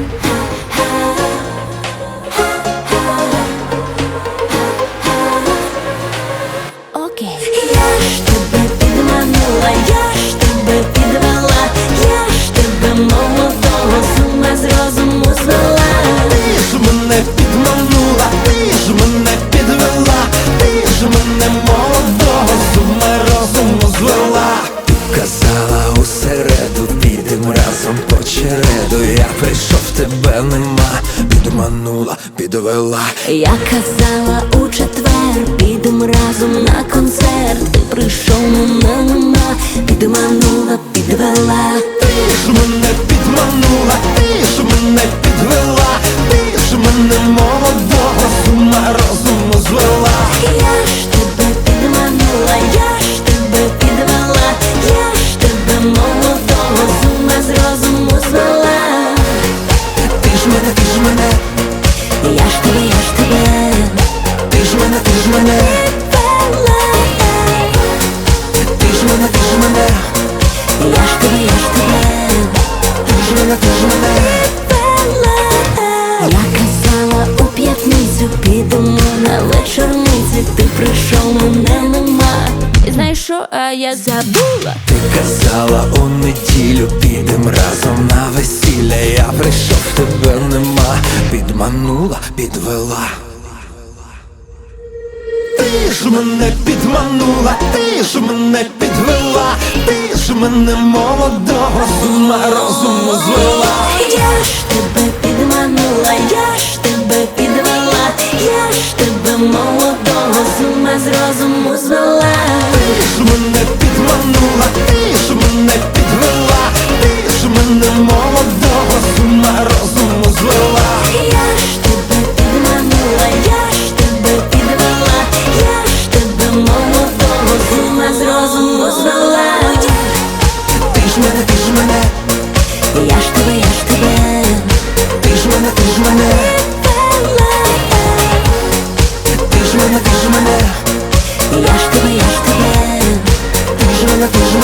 Bye. Разом по череду. Я прийшов, тебе нема, підманула, підвела. Я казала у четвер, підемо разом на концерт. Ти прийшов мене нема, підманула, підвела. Ти ж мене ж мене, ти ж мене, Я ж ж тебе ти ж мене, ти ж мене. Я казала у п'ятницю підемо на вечорниці, ти прийшов, мене нема. І знаєш що, а я забула. Ти казала у неділю підем разом на весілля. Я прийшов, тебе нема, підманула, підвела. Ти ж мене підманула, ти ж мене підвела, ти ж мене молодого з ума розуму звела. Я ж тебе підманула, я ж тебе підвела, я ж тебе молодого з ума з розуму звела. Ти ж мене підманула, ти ж мене Я ж тебе, я ж тебе, ти ж мене, ти ж мене, ти ж мене, ти ж мене, я ж тебе, я ж тебе, ти ж мене, ти ж мене.